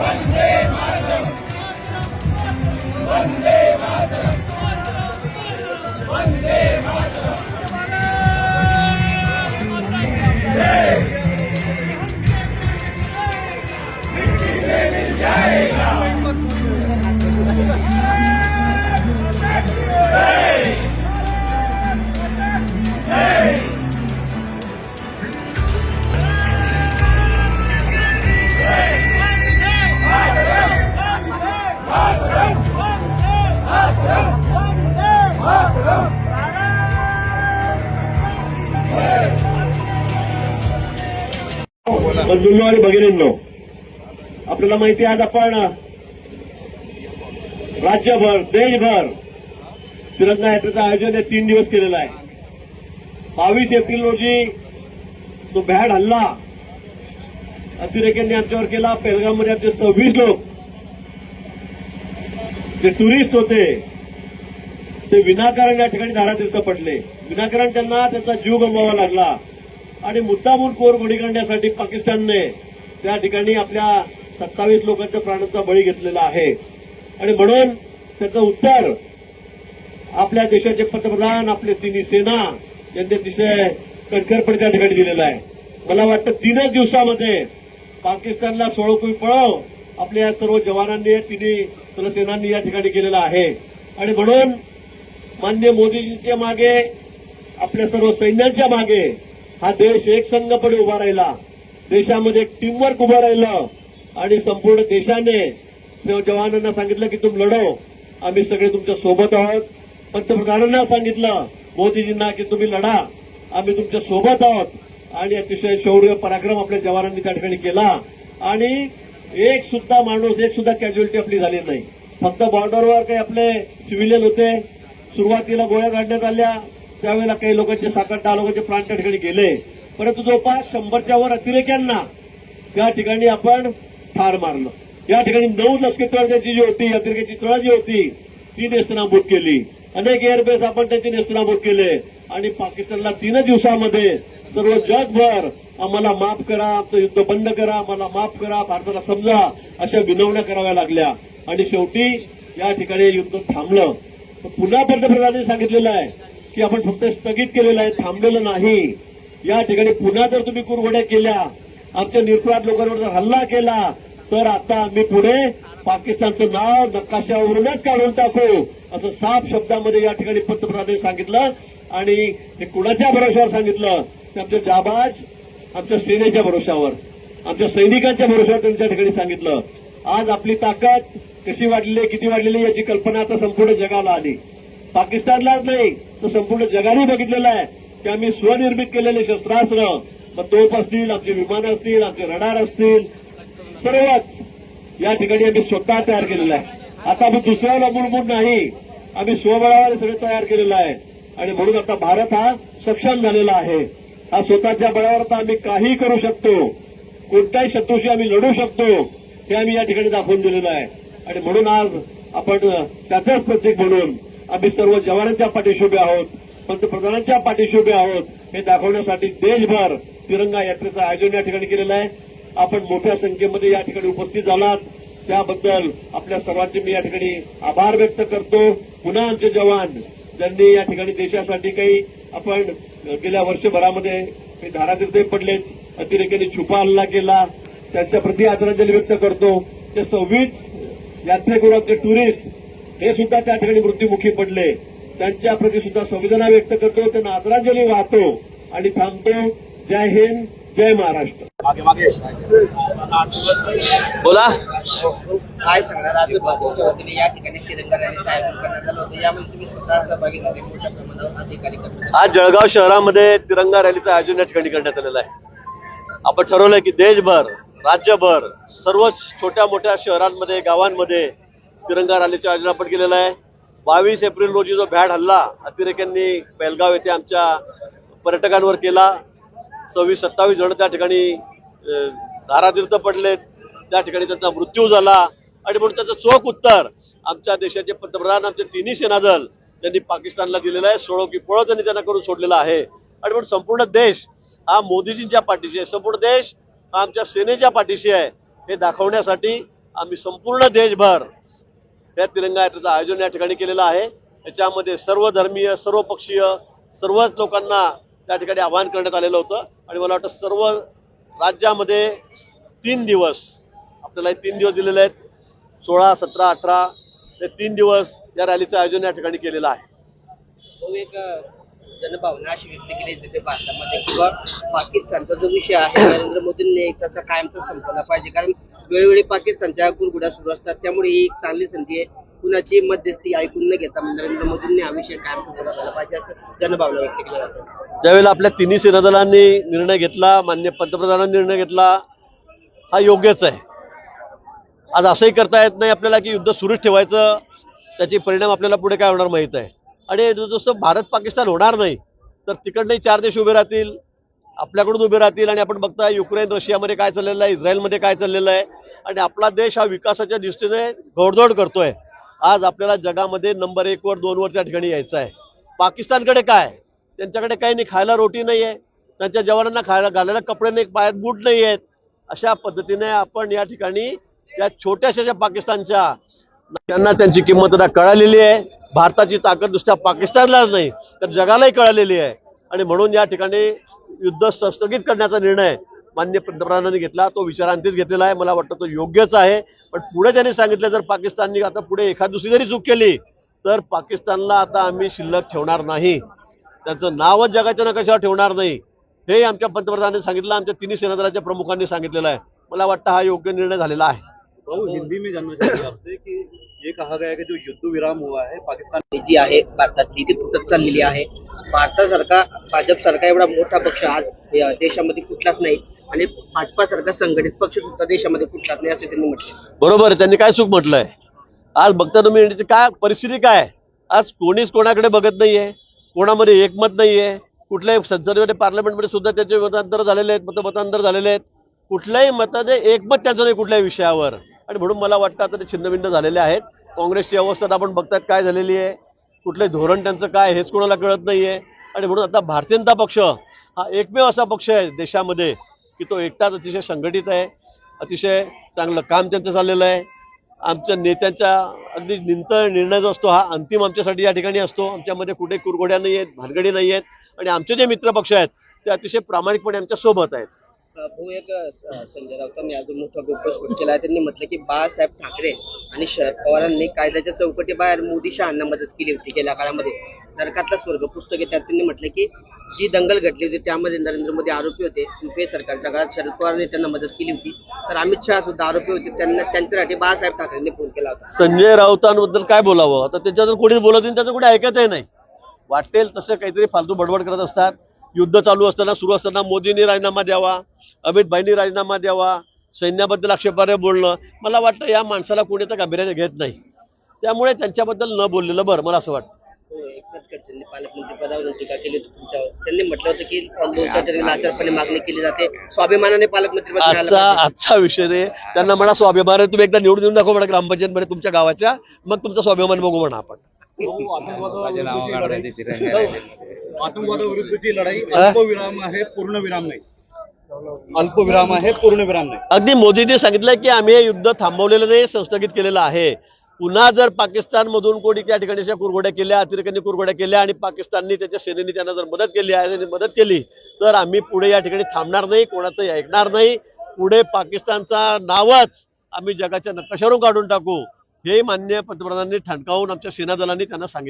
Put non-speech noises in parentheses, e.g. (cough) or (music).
ஒன்றே बंधूंनो आणि भगिनींनो आपल्याला माहिती आहे आज आपण राज्यभर देशभर तिरंगा यात्रेचं आयोजन हे तीन दिवस केलेलं आहे. बावीस एप्रिल रोजी तो भ्याड हल्ला अतिरेक्यांनी आमच्यावर केला. पेलगाममध्ये आमचे सव्वीस लोक जे टुरिस्ट होते ते विनाकारण या ठिकाणी धारातीर्थ पडले. विनाकारण त्यांना त्यांचा जीव गमवावा लागला. आणि मुद्दामून कोरगोडी करण्यासाठी पाकिस्तानने त्या ठिकाणी आपल्या सत्तावीस लोकांच्या प्राणांचा बळी घेतलेला आहे. आणि म्हणून त्याचं उत्तर आपल्या देशाचे पंतप्रधान आपले तिन्ही सेना यांनी अतिशय कणखरपणे त्या ठिकाणी दिलेलं आहे. मला वाटतं तीनच दिवसामध्ये पाकिस्तानला सोळकुई पळव आपल्या या सर्व जवानांनी तिन्ही सर्व सेनांनी या ठिकाणी केलेलं आहे. आणि म्हणून मान्य मोदीजींच्या मागे आपल्या सर्व सैन्यांच्या मागे हा देश एकसंघपणे उभा राहिला. देशामध्ये एक टीमवर्क उभं राहिलं. आणि संपूर्ण देशाने जवानांना सांगितलं की तुम लढो. आम्ही सगळे तुमच्यासोबत आहोत. पंतप्रधानांना सांगितलं मोदीजींना की तुम्ही लढा. आम्ही तुमच्यासोबत आहोत. आणि अतिशय शौर्य पराक्रम आपल्या जवानांनी त्या ठिकाणी केला. आणि एक सुद्धा माणूस एक सुद्धा कॅज्युअलिटी आपली झाली नाही. फक्त बॉर्डरवर काही आपले सिव्हिलियन होते. सुरुवातीला गोळ्या काढण्यात आल्या. त्यावेळेला काही लोकांचे सात आठ दहा लोकांचे प्राण त्या ठिकाणी गेले. परंतु जवळपास शंभरच्या वर अतिरेक्यांना त्या ठिकाणी आपण ठार मारलं. या ठिकाणी नऊ लष्करी जी होती अतिरेक्याची तळ जी होती ती नेस्तनाबूत केली. अनेक एअरबेस आपण त्यांचे नेस्तनाबूत केले. आणि पाकिस्तानला तीन दिवसामध्ये सर्व जगभर आम्हाला माफ करा आमचं युद्ध बंद करा आम्हाला माफ करा भारताला समजा अशा विनवण्या कराव्या लागल्या. आणि शेवटी या ठिकाणी युद्ध थांबलं. पुन्हा पंतप्रधानांनी सांगितलेलं आहे की आपण फक्त स्थगित केलेलं आहे थांबलेलं नाही. या ठिकाणी पुन्हा जर तुम्ही कुरघोड्या केल्या आमच्या निरपराध लोकांवर जर हल्ला केला तर आता आम्ही पुढे पाकिस्तानचं नाव नकाशावरूनच काढून टाकू असं साफ शब्दामध्ये या ठिकाणी पंतप्रधानांनी सांगितलं आणि ते कुणाच्या भरोशावर सांगितलं? ते आमच्या जाबाज आमच्या सेनेच्या भरोशावर. आमच्या सैनिकांच्या भरोशावर त्यांच्या ठिकाणी सांगितलं. आज आपली ताकद कशी वाढलेली किती वाढलेली याची कल्पना आता संपूर्ण जगाला आली. पाकिस्तानलाच नाही तर संपूर्ण जगाने बघितलेलं आहे. की आम्ही स्वनिर्मित केलेले शस्त्रास्त्र मग तोफ असतील आमचे विमानं असतील आमचे रडार असतील. सर्वच या ठिकाणी आम्ही स्वतः तयार केलेलं आहे. आता आम्ही दुसऱ्यावर अवलंबून नाही. आम्ही स्वबळावर सगळं तयार केलेलं आहे. आणि म्हणून आता भारत हा सक्षम झालेला आहे. हा स्वतःच्या बळावर आता आम्ही काही करू शकतो. कोणत्याही शत्रूशी आम्ही लढू शकतो. हे आम्ही या ठिकाणी दाखवून दिलेलं आहे. आणि म्हणून आज आपण त्याचंच प्रतीक म्हणून आम्ही सर्व जवानांच्या पाठीशी उभे आहोत पंतप्रधानांच्या पाठीशी उभे आहोत. हे दाखवण्यासाठी देशभर तिरंगा यात्रेचं आयोजन या ठिकाणी केलेलं आहे. आपण मोठ्या संख्येमध्ये या ठिकाणी उपस्थित झालात. त्याबद्दल आपल्या सर्वांचे मी या ठिकाणी आभार व्यक्त करतो. पुन्हा आमचे जवान ज्यांनी या ठिकाणी देशासाठी काही आपण गेल्या वर्षभरामध्ये काही धारातीर्थही पडलेत अतिरेक्यांनी छुपा हल्ला केला. त्यांच्या प्रति आदरांजली व्यक्त करतो. ते सव्वीस यात्रेकरू आमचे टुरिस्ट हे सुद्धा त्या ठिकाणी मृत्युमुखी पडले. त्यांच्या प्रती सुद्धा संवेदना व्यक्त करतो त्यांना आदरांजली वाहतो आणि थांबतो. जय हिंद जय महाराष्ट्र. बोला. काय सांगणार? आज भाजपच्या वतीने या ठिकाणी तिरंगा रॅलीचं आयोजन करण्यात आलं होतं. यामध्ये तुम्ही स्वतः सहभागी झाले मोठ्या प्रमाणावर अधिकारी आज जळगाव शहरामध्ये तिरंगा रॅलीचं आयोजन या ठिकाणी करण्यात आलेलं आहे. आपण ठरवलंय की देशभर राज्यभर सर्व छोट्या मोठ्या शहरांमध्ये गावांमध्ये तिरंगा रॅलीचं आयोजन आपण केलेलं आहे. बावीस एप्रिल रोजी जो भॅड हल्ला अतिरेक्यांनी बेलगाव येथे आमच्या पर्यटकांवर केला. सव्वीस सत्तावीस जण त्या ठिकाणी अं, धारातीर्थ पडलेत त्या ठिकाणी त्यांचा मृत्यू झाला. आणि म्हणून त्याचं चोख उत्तर आमच्या देशाचे पंतप्रधान आमचे तिन्ही सेनादल त्यांनी पाकिस्तानला दिलेलं आहे. सोळो की पळो त्यांनी त्यांना करून सोडलेला आहे. आणि म्हणून संपूर्ण देश हा मोदीजींच्या पाठीशी आहे. संपूर्ण देश हा आमच्या सेनेच्या पाठीशी आहे. हे दाखवण्यासाठी आम्ही संपूर्ण देशभर या तिरंगा यात्रेचं आयोजन या ठिकाणी केलेलं आहे. याच्यामध्ये सर्व धर्मीय सर्व पक्षीय सर्वच लोकांना त्या ठिकाणी आवाहन करण्यात आलेलं होतं. आणि मला वाटतं सर्व राज्यामध्ये तीन दिवस आपल्याला तीन दिवस दिलेले आहेत. सोळा सतरा अठरा हे तीन दिवस या रॅलीचं आयोजन या ठिकाणी केलेलं आहे. तो एक जनभावना अशी व्यक्त केली जाते भारतामध्ये. किंवा पाकिस्तानचा जो विषय आहे नरेंद्र मोदींनी एक त्याचा कायमचा संपला पाहिजे. कारण वेळोवेळी पाकिस्तानच्या कुरगुड्या सुरू असतात. त्यामुळे ही एक चांगली संधी आहे. कुणाची मध्यस्थी ऐकून न घेता नरेंद्र मोदींनी हा विषय कायमचा जमा झाला पाहिजे असं जनभावना व्यक्त केली जाते. ज्यावेळेला आपल्या तिन्ही सेनादलांनी निर्णय घेतला मान्य पंतप्रधानांनी निर्णय घेतला हा योग्यच आहे. आज असंही करता येत नाही आपल्याला की युद्ध सुरूच ठेवायचं त्याचे परिणाम आपल्याला पुढे काय होणार माहीत आहे. आणि जसं भारत पाकिस्तान होणार नाही तर तिकडनंही चार देश उभे राहतील आपल्याकडून उभे राहतील आणि आपण बघताय युक्रेन रशियामध्ये काय चाललेलं आहे इस्रायलमध्ये काय चाललेलं आहे. आणि आपला देश हा विकासाच्या दृष्टीने घोडदौड करतोय. आज आपल्याला जगामध्ये नंबर एकवर दोनवर त्या ठिकाणी यायचं आहे. पाकिस्तानकडे काय? त्यांच्याकडे काही नाही खायला रोटी नाही आहे. त्यांच्या जवानांना खायला घालायला कपडे नाही पायात बूट नाही आहेत. अशा पद्धतीने आपण या ठिकाणी त्या छोट्याशा ज्या पाकिस्तानच्या त्यांना त्यांची किंमत आता कळालेली आहे. भारताची ताकद नुसत्या पाकिस्तानलाच नाही तर जगालाही कळालेली आहे. आणि म्हणून या ठिकाणी युद्ध स्थगित करण्याचा निर्णय मान्य पंतप्रधानांनी घेतला. तो विचारांतीच घेतलेला आहे. मला वाटतं तो योग्यच आहे. पण पुढे त्यांनी सांगितलं जर पाकिस्ताननी आता पुढे एखाद दुसरी जरी चूक केली तर पाकिस्तानला आता आम्ही शिल्लक ठेवणार नाही. त्यांचं नावच जगाच्या नकाशावर ठेवणार नाही हे आमच्या पंतप्रधानांनी सांगितलं. आमच्या तिन्ही सेनादलाच्या प्रमुखांनी सांगितलेलं आहे. मला वाटतं हा योग्य निर्णय झालेला आहे. हिंदी में जानना (coughs) चाहेंगे आपसे कि ये कहा गया है कि जो युद्ध विराम हुआ है पाकिस्तान जी आहे भारतातली ती तुटत चाललेली आहे. भारतासारखा भाजप सारखा एवढा मोठा पक्ष आज देशामध्ये कुठलाच नाही. आणि भाजपा सारखा संघटित पक्ष सुद्धा देशामध्ये कुठलाच नाही असे त्यांनी म्हटले बरोबर आहे त्यांनी काय चूक म्हटलंय? आज बघता तुम्ही इंडियाची काय परिस्थिती काय? आज कोणीच कोणाकडे बघत नाहीये कोणामध्ये एकमत नाहीये कुठल्याही संसदेमध्ये पार्लमेंटमध्ये सुद्धा त्याचे मतांतर झालेले आहेत मत मतांतर झालेले आहेत. कुठल्याही मताने एकमत त्यांचं नाही कुठल्याही विषयावर. आणि म्हणून मला वाटतं आता ते छिन्नभिन्न झालेले आहेत. काँग्रेसची अवस्था आपण बघतात काय झालेली आहे. कुठले धोरण त्यांचं काय हेच कोणाला कळत नाहीये. आणि म्हणून आता भारतीय जनता पक्ष हा एकमेव असा पक्ष आहे देशामध्ये की तो एकटाच अतिशय संघटित आहे. अतिशय चांगलं काम त्यांचं चाललेलं आहे. आमच्या नेत्यांच्या अगदी निंतळ निर्णय जो असतो हा अंतिम आमच्यासाठी या ठिकाणी असतो. आमच्यामध्ये कुठे कुरघोड्या नाही आहेत भानगडी नाही आहेत आणि आमचे जे मित्र पक्ष आहेत ते अतिशय प्रामाणिकपणे आमच्यासोबत आहेत. भाऊ एक संजय राऊतांनी अजून मोठा गोष्ट केला आहे. त्यांनी म्हटलं की बाळासाहेब ठाकरे आणि शरद पवारांनी कायद्याच्या चौकटीबाहेर मोदी शहांना मदत केली होती गेल्या काळामध्ये. नरकातला स्वर्ग पुस्तके त्यात त्यांनी म्हटलं की जी दंगल घडली होती त्यामध्ये नरेंद्र मोदी आरोपी होते. युपीए सरकारच्या काळात शरद पवारांनी त्यांना मदत केली होती. तर अमित शहा सुद्धा आरोपी होते. त्यांना त्यांच्यासाठी बाळासाहेब ठाकरेंनी फोन केला होता. संजय राऊतांबद्दल काय बोलावं? आता त्याच्यावर कोणीच बोलत नाही त्याचं कुठे ऐकतही नाही. वाटेल तसं काहीतरी फालतू बडबड करत असतात. युद्ध चालू असताना सुरू असताना मोदींनी राजीनामा द्यावा अमित भाईंनी राजीनामा द्यावा सैन्याबद्दल आक्षेपार्ह बोलणं. मला वाटतं या माणसाला कोणी तर गांभीर्याने घेत नाही. त्यामुळे त्यांच्याबद्दल न बोललेलं बरं मला असं वाटतं. हो, एकनाथ खडसेंनी पालकमंत्री पदावरून टीका केली होती तुमच्यावर. त्यांनी म्हटलं होतं की लोकशाहीसाठी लाचारपणे मागणी केली जाते. स्वाभिमानाने पालकमंत्री पद मिळालं आजचा पाहिजे. आजचा विषय रे त्यांना म्हणा स्वाभिमान आहे. तुम्ही एकदा निवडून देऊन दाखवा म्हणा ग्रामपंचायतमध्ये तुमच्या गावाच्या. मग तुमचा स्वाभिमान बघू म्हणा आपण. आतंकवादाविरुद्धची लढाई? अल्पविराम आहे पूर्णविराम नाही. अल्पविराम आहे पूर्णविराम नाही. अगदी मोदींनी सांगितलं की आम्ही हे युद्ध थांबवलेलं नाही संस्थगित केलेलं आहे. पुन्हा जर पाकिस्तानमधून कोणी त्या ठिकाणी कुरघोड्या केल्या अतिरेक्यांनी कुरघोड्या केल्या आणि पाकिस्ताननी त्याच्या सेनेने त्यांना जर मदत केली आहे त्यांनी मदत केली तर आम्ही पुढे या ठिकाणी थांबणार नाही कोणाचंही ऐकणार नाही. पुढे पाकिस्तानचा नावच आम्ही जगाच्या नकाशावरून काढून टाकू. हे मान्य पंतप्रधानांनी ठणकावून आमच्या सेना दलांनी त्यांना सांगितलं.